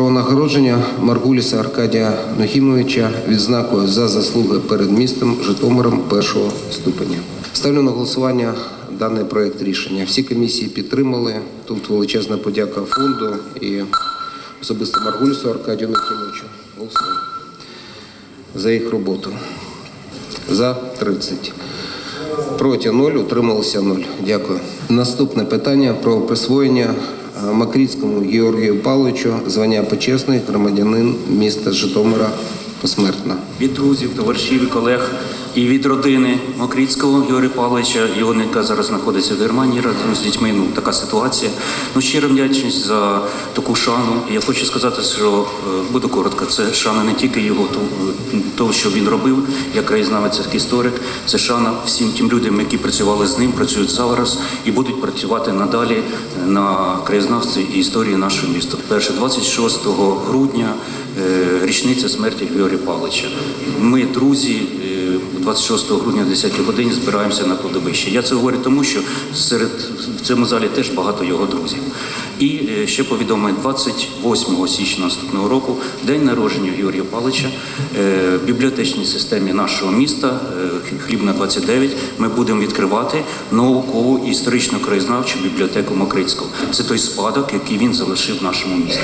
Про нагородження Маргуліса Аркадія Нохімовича відзнакою за заслуги перед містом Житомиром першого ступеня. Ставлю на голосування даний проект рішення. Всі комісії підтримали. Тут величезна подяка фонду і особисто Маргулісу Аркадію Нохімовичу. Голосуємо за їх роботу. За 30. Проти 0, утрималося 0. Дякую. Наступне питання про присвоєння е, Макріцькому Георгію Павловичу звання почесний громадянин міста Житомира посмертно. від друзів, товаришів і колег і від родини Мокріцького Георгія Павловича. Його ненька зараз знаходиться в Германії разом з дітьми. Ну така ситуація. Ну щира вдячність за таку шану. Я хочу сказати, що е, буду коротко. Це шана не тільки його ту- того, що він робив, як краєзнавець, історик. Це шана всім тим людям, які працювали з ним, працюють зараз і будуть працювати надалі на краєзнавстві і історії нашого міста. Перше 26 грудня е, річниця смерті Георгія Павловича. Ми, друзі, е, 26 грудня, 10 годині збираємося на кладовище. Я це говорю тому, що серед в цьому залі теж багато його друзів. І е, ще повідомлю, 28 січня наступного року, день народження Георгія Павловича, е, в бібліотечній системі нашого міста, е, Хлібна 29, ми будемо відкривати наукову історично краєзнавчу бібліотеку Мокрицького. Це той спадок, який він залишив нашому місту.